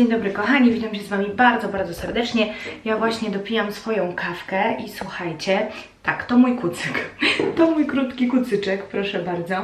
dzień dobry kochani, witam się z Wami bardzo, bardzo serdecznie. Ja właśnie dopijam swoją kawkę i słuchajcie, tak, to mój kucyk, to mój krótki kucyczek, proszę bardzo.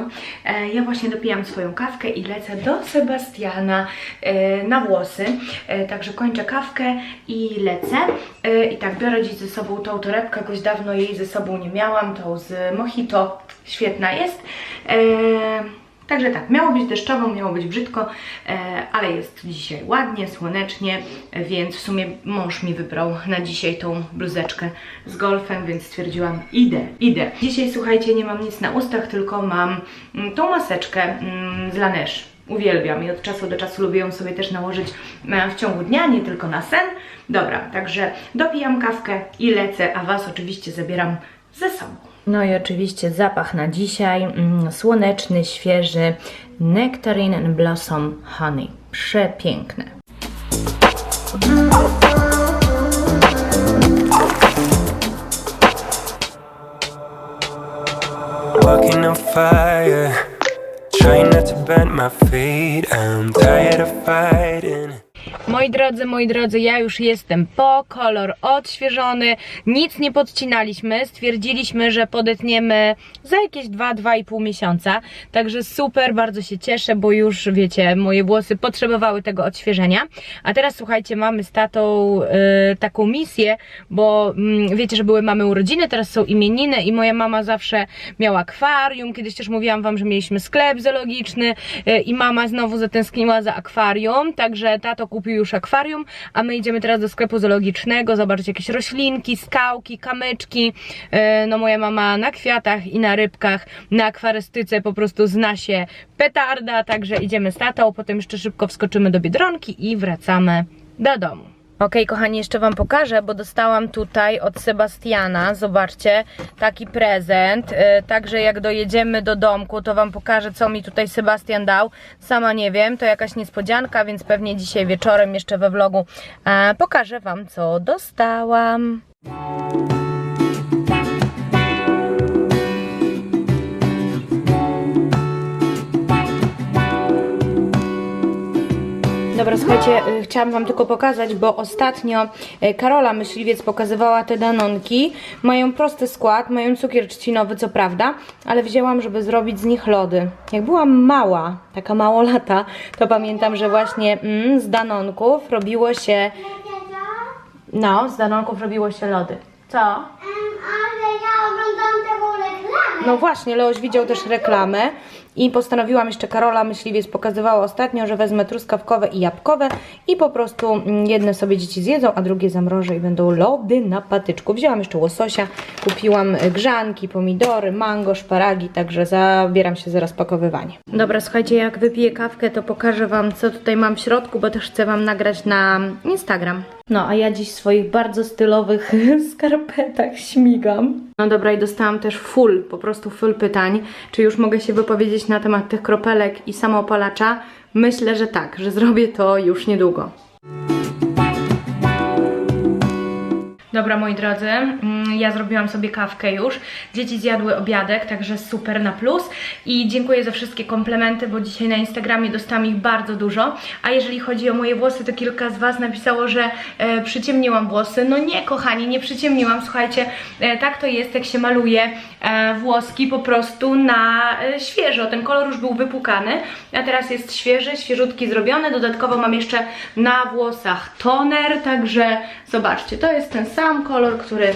E, ja właśnie dopijam swoją kawkę i lecę do Sebastiana e, na włosy, e, także kończę kawkę i lecę. E, I tak, biorę dziś ze sobą tą torebkę, jakoś dawno jej ze sobą nie miałam, tą z Mojito, świetna jest. E, Także tak, miało być deszczowo, miało być brzydko, e, ale jest dzisiaj ładnie, słonecznie, więc w sumie mąż mi wybrał na dzisiaj tą bluzeczkę z golfem, więc stwierdziłam, idę, idę. Dzisiaj słuchajcie, nie mam nic na ustach, tylko mam mm, tą maseczkę mm, z Laneige. Uwielbiam i od czasu do czasu lubię ją sobie też nałożyć e, w ciągu dnia, nie tylko na sen. Dobra, także dopijam kawkę i lecę, a Was oczywiście zabieram ze sobą. No i oczywiście zapach na dzisiaj, mm, słoneczny, świeży, Nectarine and Blossom Honey. Przepiękne. Walking on fire, trying not to bend my feet. I'm tired of fighting. Moi drodzy, moi drodzy, ja już jestem po, kolor odświeżony, nic nie podcinaliśmy, stwierdziliśmy, że podetniemy za jakieś 2-2,5 miesiąca, także super, bardzo się cieszę, bo już wiecie, moje włosy potrzebowały tego odświeżenia, a teraz słuchajcie, mamy z tatą y, taką misję, bo mm, wiecie, że były mamy urodziny, teraz są imieniny i moja mama zawsze miała akwarium, kiedyś też mówiłam wam, że mieliśmy sklep zoologiczny y, i mama znowu zatęskniła za akwarium, także tato kupił już akwarium, a my idziemy teraz do sklepu zoologicznego, zobaczyć jakieś roślinki, skałki, kamyczki. E, No moja mama na kwiatach i na rybkach, na akwarystyce po prostu zna się petarda, także idziemy z tatą, potem jeszcze szybko wskoczymy do Biedronki i wracamy do domu. Okej, kochani, jeszcze Wam pokażę, bo dostałam tutaj od Sebastiana, zobaczcie, taki prezent. E, Także jak dojedziemy do domku, to Wam pokażę, co mi tutaj Sebastian dał. Sama nie wiem, to jakaś niespodzianka, więc pewnie dzisiaj wieczorem jeszcze we vlogu e, pokażę Wam, co dostałam. Dobra, słuchajcie, y, chciałam Wam tylko pokazać, bo ostatnio y, Karola Myśliwiec pokazywała te danonki. Mają prosty skład, mają cukier trzcinowy, co prawda, ale wzięłam, żeby zrobić z nich lody. Jak byłam mała, taka małolata, to pamiętam, że właśnie mm, z danonków robiło się... No, z danonków robiło się lody. Co? Ja oglądam taką reklamę. No właśnie, Leoś widział też reklamę i postanowiłam jeszcze Karola Myśliwiec pokazywała ostatnio, że wezmę truskawkowe i jabłkowe i po prostu mm, jedne sobie dzieci zjedzą, a drugie zamrożę i będą lody na patyczku. Wzięłam jeszcze łososia, kupiłam y, grzanki, pomidory, mango, szparagi, także zabieram się zaraz pakowywanie. Dobra, słuchajcie, jak wypiję kawkę, to pokażę Wam, co tutaj mam w środku, bo też chcę Wam nagrać na Instagram. No, a ja dziś w swoich bardzo stylowych skarpetach śmigam. No dobra, i dostałam też full, po prostu full pytań. Czy już mogę się wypowiedzieć na temat tych kropelek i samoopalacza? Myślę, że tak, że zrobię to już niedługo. Dobra, moi drodzy, mm, ja zrobiłam sobie kawkę już. Dzieci zjadły obiadek, także super na plus. I dziękuję za wszystkie komplementy, bo dzisiaj na Instagramie dostałam ich bardzo dużo. A jeżeli chodzi o moje włosy, to kilka z Was napisało, że e, przyciemniłam włosy. No nie, kochani, nie przyciemniłam. Słuchajcie, e, tak to jest, jak się maluje e, włoski po prostu na e, świeżo. Ten kolor już był wypukany, a teraz jest świeży, świeżutki zrobiony. Dodatkowo mam jeszcze na włosach toner, także zobaczcie, to jest ten sam kolor, który e,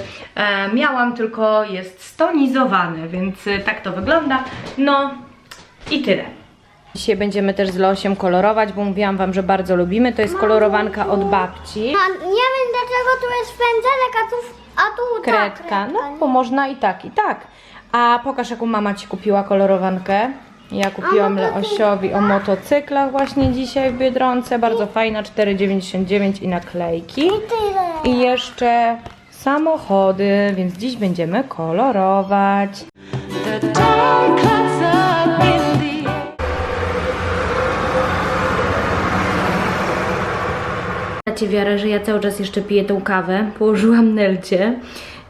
miałam, tylko jest stonizowany, więc e, tak to wygląda. No i tyle. Dzisiaj będziemy też z Losiem kolorować, bo mówiłam Wam, że bardzo lubimy. To jest kolorowanka od babci. A nie wiem dlaczego tu jest pędzelek, a tu, a tu ta Kredka. No, bo można i tak, i tak. A pokaż, jaką mama Ci kupiła kolorowankę. Ja kupiłam Leosiowi o motocyklach właśnie dzisiaj w Biedronce. Bardzo fajna, 4,99 i naklejki. Tyle. I jeszcze samochody, więc dziś będziemy kolorować. Macie wiarę, że ja cały czas jeszcze piję tą kawę. Położyłam Nelcie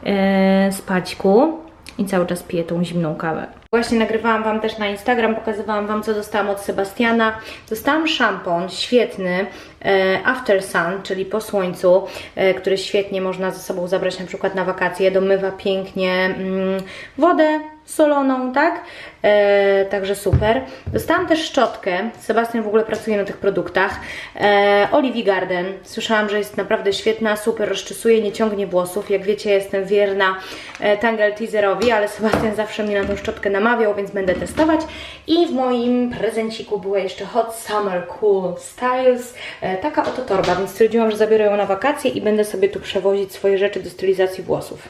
e, spaćku i cały czas piję tą zimną kawę. Właśnie nagrywałam Wam też na Instagram, pokazywałam Wam, co dostałam od Sebastiana. Dostałam szampon świetny, e, After Sun, czyli po słońcu, e, który świetnie można ze sobą zabrać na przykład na wakacje. Domywa pięknie mm, wodę soloną, tak? E, także super. Dostałam też szczotkę. Sebastian w ogóle pracuje na tych produktach. E, Olive Garden. Słyszałam, że jest naprawdę świetna, super rozczesuje, nie ciągnie włosów. Jak wiecie, jestem wierna e, Tangle Teaserowi, ale Sebastian zawsze mnie na tą szczotkę namawiał, więc będę testować. I w moim prezenciku była jeszcze Hot Summer Cool Styles. E, taka oto torba, więc stwierdziłam, że zabiorę ją na wakacje i będę sobie tu przewozić swoje rzeczy do stylizacji włosów.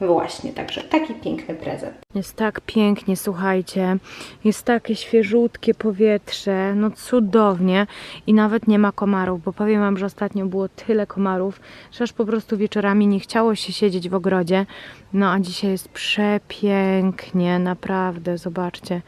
Właśnie, także taki piękny prezent. Jest tak pięknie, słuchajcie. Jest takie świeżutkie powietrze, no cudownie. I nawet nie ma komarów, bo powiem Wam, że ostatnio było tyle komarów, że aż po prostu wieczorami nie chciało się siedzieć w ogrodzie. No a dzisiaj jest przepięknie, naprawdę, zobaczcie.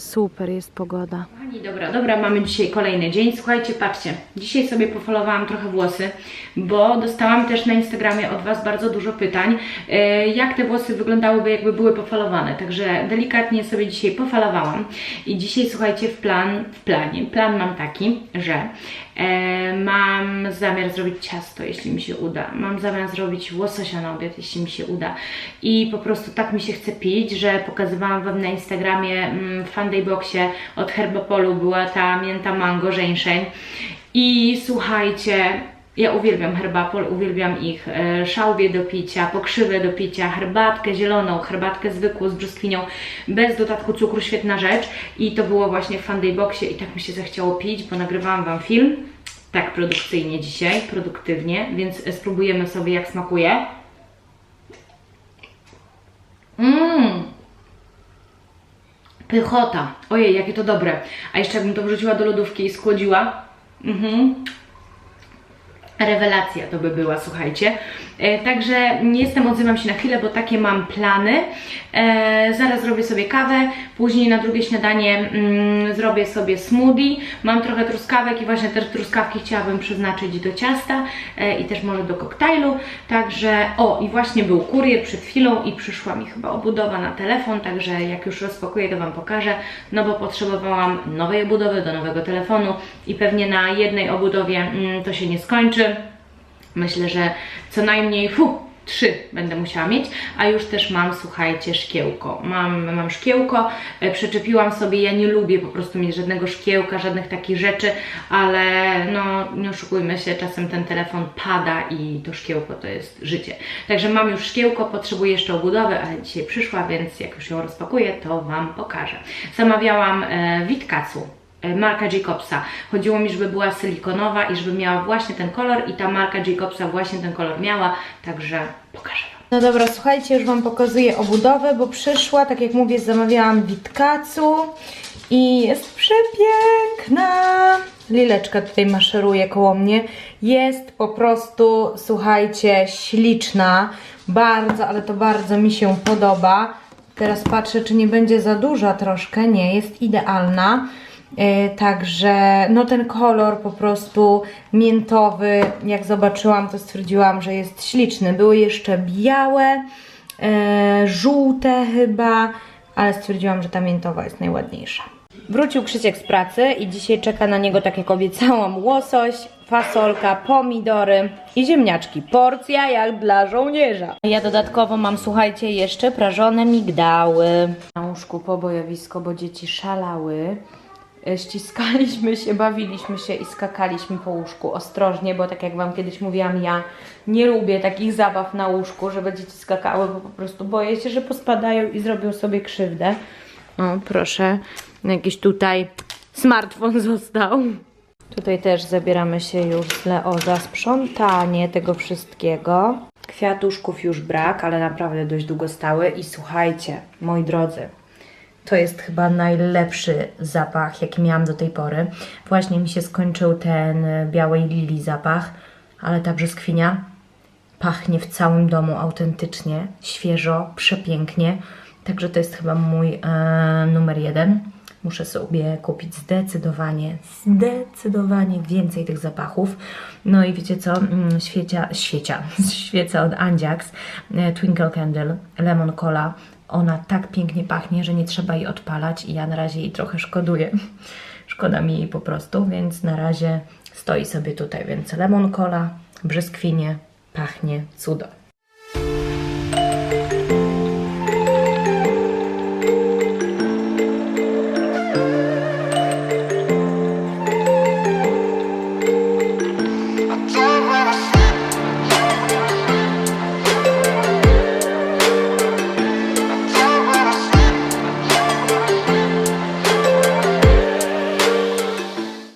Super jest pogoda. Pani, dobra, dobra, mamy dzisiaj kolejny dzień. Słuchajcie, patrzcie, dzisiaj sobie pofalowałam trochę włosy, bo dostałam też na Instagramie od Was bardzo dużo pytań, e, jak te włosy wyglądałyby, jakby były pofalowane. Także delikatnie sobie dzisiaj pofalowałam. I dzisiaj, słuchajcie, w plan, w planie, plan mam taki, że e, mam zamiar zrobić ciasto, jeśli mi się uda. Mam zamiar zrobić łososia na obiad, jeśli mi się uda. I po prostu tak mi się chce pić, że pokazywałam Wam na Instagramie mm, w Funday-boxie od Herbapolu była ta mięta mango żeńszeń. I słuchajcie, ja uwielbiam herbapol, uwielbiam ich e, szałwie do picia, pokrzywę do picia, herbatkę zieloną, herbatkę zwykłą z brzoskwinią, bez dodatku cukru, świetna rzecz. I to było właśnie w Funday-boxie i tak mi się zachciało pić, bo nagrywałam Wam film, tak produkcyjnie dzisiaj, produktywnie, więc e, spróbujemy sobie jak smakuje. Mmm! Pychota. Ojej, jakie to dobre. A jeszcze jakbym to wrzuciła do lodówki i schłodziła. Mhm. Rewelacja to by była, słuchajcie. E, także nie jestem, odzywam się na chwilę, bo takie mam plany. E, zaraz zrobię sobie kawę, później na drugie śniadanie mm, zrobię sobie smoothie. Mam trochę truskawek i właśnie te truskawki chciałabym przeznaczyć do ciasta e, i też może do koktajlu. Także, o i właśnie był kurier przed chwilą i przyszła mi chyba obudowa na telefon, także jak już rozpakuję to Wam pokażę, no bo potrzebowałam nowej obudowy do nowego telefonu i pewnie na jednej obudowie mm, to się nie skończy. Myślę, że co najmniej fu, trzy będę musiała mieć, a już też mam, słuchajcie, szkiełko. Mam, mam szkiełko, e, przyczepiłam sobie, ja nie lubię po prostu mieć żadnego szkiełka, żadnych takich rzeczy, ale no nie oszukujmy się, czasem ten telefon pada i to szkiełko to jest życie. Także mam już szkiełko, potrzebuję jeszcze obudowy, ale dzisiaj przyszła, więc jak już ją rozpakuję, to Wam pokażę. Zamawiałam e, Witkacu, marka Jacobsa. Chodziło mi, żeby była silikonowa i żeby miała właśnie ten kolor i ta marka Jacobsa właśnie ten kolor miała, także pokażę Wam. No dobra, słuchajcie, już Wam pokazuję obudowę, bo przyszła, tak jak mówię, zamawiałam Witkacu i jest przepiękna. Lileczka tutaj maszeruje koło mnie. Jest po prostu, słuchajcie, śliczna. Bardzo, ale to bardzo mi się podoba. Teraz patrzę, czy nie będzie za duża troszkę. Nie, jest idealna. E, Także no ten kolor po prostu miętowy, jak zobaczyłam, to stwierdziłam, że jest śliczny. Były jeszcze białe, e, żółte chyba, ale stwierdziłam, że ta miętowa jest najładniejsza. Wrócił Krzysiek z pracy i dzisiaj czeka na niego, tak jak obiecałam, łosoś, fasolka, pomidory i ziemniaczki. Porcja jak dla żołnierza. Ja dodatkowo mam, słuchajcie, jeszcze prażone migdały. Na łóżku pobojowisko, bo dzieci szalały. E, ściskaliśmy się, bawiliśmy się i skakaliśmy po łóżku ostrożnie, bo tak jak Wam kiedyś mówiłam, ja nie lubię takich zabaw na łóżku, żeby dzieci skakały, bo po prostu boję się, że pospadają i zrobią sobie krzywdę. O, proszę, jakiś tutaj smartfon został. Tutaj też zabieramy się już z Leo za sprzątanie tego wszystkiego. Kwiatuszków już brak, ale naprawdę dość długo stały. I słuchajcie, moi drodzy, to jest chyba najlepszy zapach, jaki miałam do tej pory. Właśnie mi się skończył ten e, białej lilii zapach, ale ta brzoskwinia pachnie w całym domu autentycznie, świeżo, przepięknie. Także to jest chyba mój e, numer jeden. Muszę sobie kupić zdecydowanie, zdecydowanie więcej tych zapachów. No i wiecie co? Mm, Świecia, świecia, świeca od Andziax, e, Twinkle Candle, Lemon Cola, ona tak pięknie pachnie, że nie trzeba jej odpalać i ja na razie jej trochę szkoduję. Szkoda mi jej po prostu, więc na razie stoi sobie tutaj. Więc lemon cola, brzoskwinie, pachnie cudo.